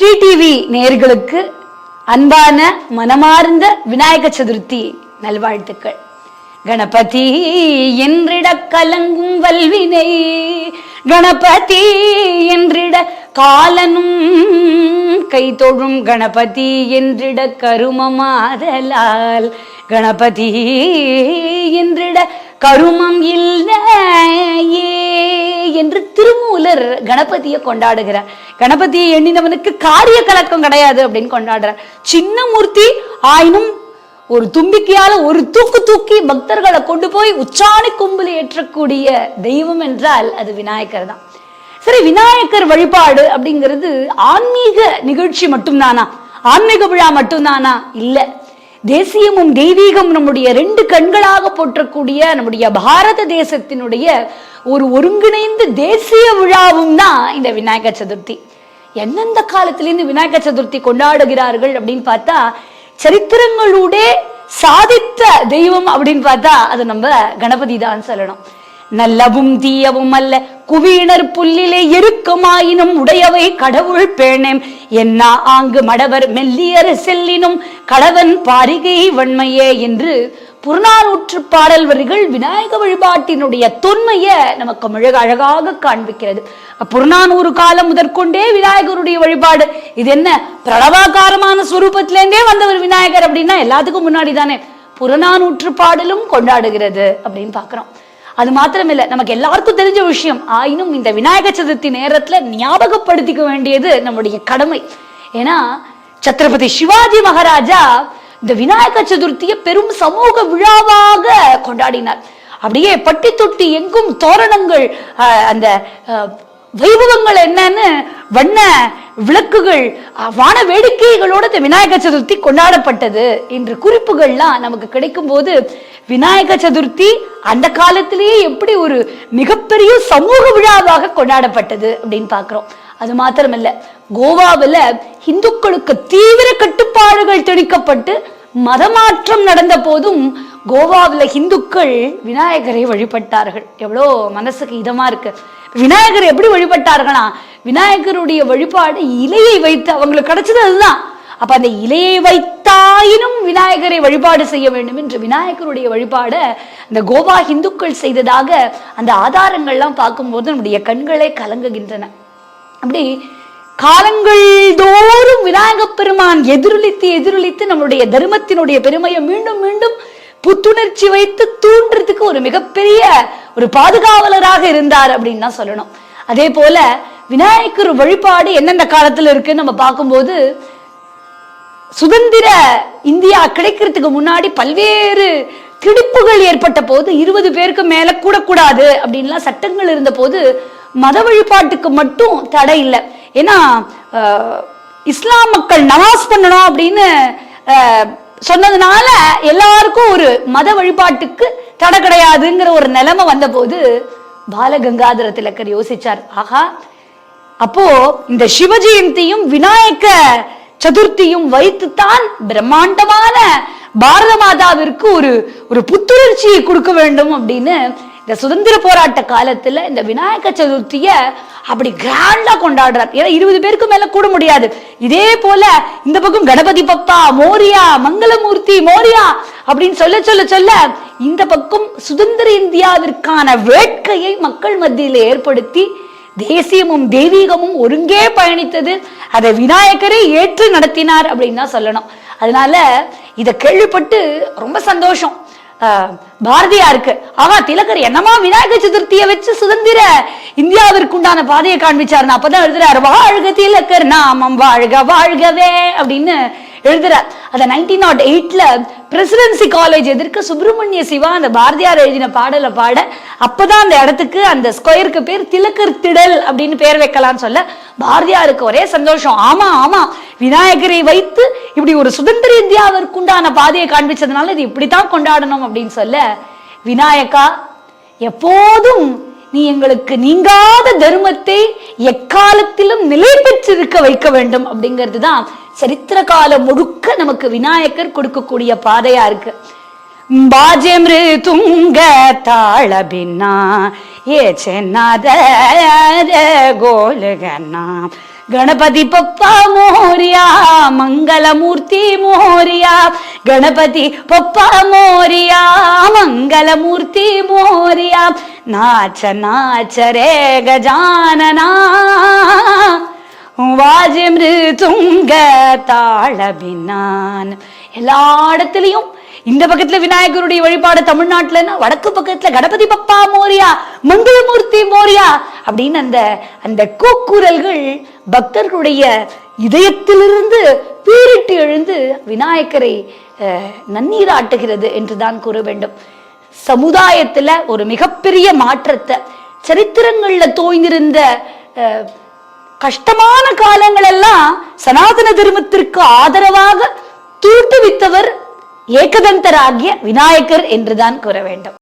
Sri TV நேர்களுக்கு அன்பான மனமார்ந்த விநாயக சதுர்த்தி நல்வாழ்த்துக்கள். கணபதி என்றிட கலங்கும் வல்வினை கணபதி என்றிட காலனும் கை தொழும் கணபதி என்றிட கருமமாதலால் கணபதி என்றிட கருமம் இல்லையே. என்று திருமூலர் கணபதியை கொண்டாடுகிறார். கணபதியை எண்ணினவனுக்கு காரிய கலக்கம் கிடையாது அப்படின்னு கொண்டாடுறார். சின்ன மூர்த்தி ஆயினும் ஒரு தும்பிக்கையால ஒரு தூக்கு தூக்கி பக்தர்களை கொண்டு போய் உச்சாணி கும்பில் ஏற்றக்கூடிய தெய்வம் என்றால் அது விநாயகர் தான். சரி விநாயகர் வழிபாடு அப்படிங்கிறது ஆன்மீக நிகழ்ச்சி மட்டும்தானா? ஆன்மீக விழா மட்டும்தானா? இல்லை. தேசியமும் தெய்வீகம் நம்முடைய ரெண்டு கண்களாக போற்றக்கூடிய நம்முடைய பாரத தேசத்தினுடைய ஒரு ஒருங்கிணைந்த தேசிய விழாவும் தான் இந்த விநாயகர் சதுர்த்தி. எந்தெந்த காலத்திலேருந்து விநாயகர் சதுர்த்தி கொண்டாடுகிறார்கள் அப்படின்னு பார்த்தா சரித்திரங்களோட சாதித்த தெய்வம் அப்படின்னு பார்த்தா அது நம்ம கணபதி தான் சொல்லணும். நல்லவும் தீயவும் அல்ல குவியினர் புல்லிலே இருக்குமாயினும் உடையவை கடவுள் பேணேம். என்ன ஆங்கு மடவர் மெல்லியர செல்லினும் கடவன் பாரிகை வன்மையே என்று புறநானூற்று பாடல் வரிகள் விநாயக வழிபாட்டினுடைய தொன்மையை நமக்கு மிக அழகாக காண்பிக்கிறது. புறநானூறு காலம் முதற்கொண்டே விநாயகருடைய வழிபாடு. இது என்ன? பிரளவாகாரமான சுரூபத்திலேருந்தே வந்தவர் விநாயகர் அப்படின்னா எல்லாத்துக்கும் முன்னாடி தானே புறநானூற்று பாடலும் கொண்டாடுகிறது அப்படின்னு பாக்குறோம் அது மாத்திரம் இல்ல நமக்கு எல்லாருக்கும் தெரிஞ்ச விஷயம் ஆயினும் இந்த விநாயக சதுர்த்தி நேரத்துல ஞாபகப்படுத்திக்க வேண்டியது நம்முடைய கடமை. ஏன்னா சத்ரபதி சிவாஜி மகாராஜா இந்த விநாயக சதுர்த்தியை பெரும் சமூக விழாவாக கொண்டாடினார். அப்படியே பட்டி தொட்டி எங்கும் தோரணங்கள் அஹ், அந்த அஹ், வைபவங்கள் என்னன்னு வண்ண விளக்குகள் வான வேடிக்கைகளோட இந்த விநாயகர் சதுர்த்தி கொண்டாடப்பட்டது. என்று குறிப்புகள்லாம் நமக்கு கிடைக்கும் போது விநாயக சதுர்த்தி அந்த காலத்திலேயே எப்படி ஒரு மிகப்பெரிய சமூக விழாவாக கொண்டாடப்பட்டது அப்படின்னு பாக்குறோம் அது மாத்திரமல்ல கோவாவுல இந்துக்களுக்கு தீவிர கட்டுப்பாடுகள் திணிக்கப்பட்டு மதமாற்றம் நடந்த போதும் கோவாவுல இந்துக்கள் விநாயகரை வழிபட்டார்கள். எவ்வளோ மனசுக்கு இதமா இருக்கு. விநாயகர் எப்படி வழிபட்டார்களா விநாயகருடைய வழிபாடு இலையை வைத்து அவங்களுக்கு கிடைச்சது அதுதான். அப்ப அந்த இலையை வைத்தாயினும் விநாயகரை வழிபாடு செய்ய வேண்டும் என்று விநாயகருடைய வழிபாட அந்த கோவா இந்துக்கள் செய்ததாக அந்த ஆதாரங்கள்லாம் பார்க்கும்போது நம்முடைய கண்களே கலங்குகின்றன. அப்படி காலங்கள் தோறும் விநாயகப் பெருமான் எதிரொலித்து எதிரொலித்து நம்மளுடைய தர்மத்தினுடைய பெருமையை மீண்டும் மீண்டும் புத்துணர்ச்சி வைத்து தூண்டுறதுக்கு ஒரு மிகப்பெரிய ஒரு பாதுகாவலராக இருந்தார் அப்படின்னு தான் சொல்லணும். அதே போல விநாயகர் வழிபாடு எந்தெந்த காலத்துல இருக்குன்னு நம்ம பார்க்கும்போது சுதந்திர இந்தியா கிடைக்கிறதுக்கு முன்னாடி பல்வேறு திடிப்புகள் ஏற்பட்ட போது இருபது பேருக்கு மேல கூடக்கூடாது அப்படின்லாம் சட்டங்கள் இருந்த போது மத வழிபாட்டுக்கு மட்டும் தடை இல்லை. ஏன்னா இஸ்லாம் மக்கள் நமாஸ் பண்ணணும் அப்படின்னு சொன்னதுனால எல்லாருக்கும் ஒரு மத வழிபாட்டுக்கு தடை கிடையாதுங்கிற ஒரு நிலைமை வந்தபோது பாலகங்காதர திலக்கர் யோசிச்சார். ஆகா அப்போ இந்த சிவ ஜெயந்தியும் விநாயக சதுர்த்தியும் வைத்துத்தான் பிரம்மாண்டமான பாரத மாதாவிற்கு ஒரு ஒரு புத்துணர்ச்சியை கொடுக்க வேண்டும் அப்படின்னு இந்த சுதந்திர போராட்ட காலத்துல இந்த விநாயக சதுர்த்திய அப்படி கிராண்டா கொண்டாடுறார். ஏன்னா இருபது பேருக்கு மேல கூட முடியாது. இதே போல இந்த பக்கம் கணபதி பப்பா மோரியா மங்களமூர்த்தி மோரியா அப்படின்னு சொல்ல சொல்ல சொல்ல இந்த பக்கம் சுதந்திர இந்தியாவிற்கான வேட்கையை மக்கள் மத்தியில் ஏற்படுத்தி தேசியமும் தெய்வீகமும் ஒருங்கே பயணித்தது அதை விநாயகரே ஏற்று நடத்தினார் அப்படின்னு தான் சொல்லணும். அதனால இதை கேள்விப்பட்டு ரொம்ப சந்தோஷம். ஆஹ் பாரதியாருக்கு. ஆமா திலகர் என்னமா விநாயகர் சதுர்த்தியை வச்சு சுதந்திர இந்தியாவிற்கு உண்டான பாதையை காண்பிச்சாருன்னு அப்பதான் எழுதுறாரு வாழ்க திலகர் நாமம் வாழ்க வாழ்கவே அப்படின்னு எழுதுறார். அந்த நைன்டீன் நாட் எயிட்ல பிரசிடென்சி காலேஜ் எதிர்க்க சுப்பிரமணிய சிவா அந்த பாரதியார் எழுதின பாடலை பாட அப்பதான் அந்த இடத்துக்கு அந்த ஸ்கொயருக்கு பேர் திலக்கர் திடல் அப்படின்னு பேர் வைக்கலாம்னு சொல்ல பாரதியாருக்கு ஒரே சந்தோஷம். ஆமா ஆமா விநாயகரை வைத்து இப்படி ஒரு சுதந்திர இந்தியாவிற்கு உண்டான பாதையை காண்பிச்சதுனால இது இப்படித்தான் கொண்டாடணும் அப்படின்னு சொல்ல விநாயகா எப்போதும் நீ எங்களுக்கு நீங்காத தர்மத்தை எக்காலத்திலும் நிலை பெற்றிருக்க வைக்க வேண்டும் அப்படிங்கிறது தான் சரித்திர காலம் முழுக்க நமக்கு விநாயகர் கொடுக்கக்கூடிய பாதையா இருக்கு ಬಾಜೆ ಮೃತುಂಗ ತಾಳ ಭಿನ್ನ ಏ ಚೆನ್ನದ ಗೋಲಗನ್ನ ಗಣಪತಿ ಪಪ್ಪ ಮೋರಿಯಾ ಮಂಗಲಮೂರ್ತಿ ಮೋರಿಯಾ ಗಣಪತಿ ಪಪ್ಪ ಮೋರಿಯಾ ಮಂಗಲಮೂರ್ತಿ ಮೋರಿಯಾ ನಾಚ ನಾಚ ರೇ ಗಜಾನನ வாஜி மிருதுங்க எல்லா இடத்துலயும் இந்த பக்கத்துல விநாயகருடைய வழிபாடு தமிழ்நாட்டுலன்னா வடக்கு பக்கத்துல கணபதி பப்பா மோரியா மங்களமூர்த்தி மோரியா அப்படின்னு அந்த அந்த கூக்குரல்கள் பக்தர்களுடைய இதயத்திலிருந்து பீரிட்டு எழுந்து விநாயகரை அஹ், நன்னீராட்டுகிறது என்றுதான் கூற வேண்டும். சமுதாயத்துல ஒரு மிகப்பெரிய மாற்றத்தை சரித்திரங்கள்ல தோய்ந்திருந்த அஹ், கஷ்டமான காலங்கள் எல்லாம் சனாதன தர்மத்திற்கு ஆதரவாக தூட்டுவித்தவர் ஏகதந்தராகிய விநாயகர் என்றுதான் கூற வேண்டும்.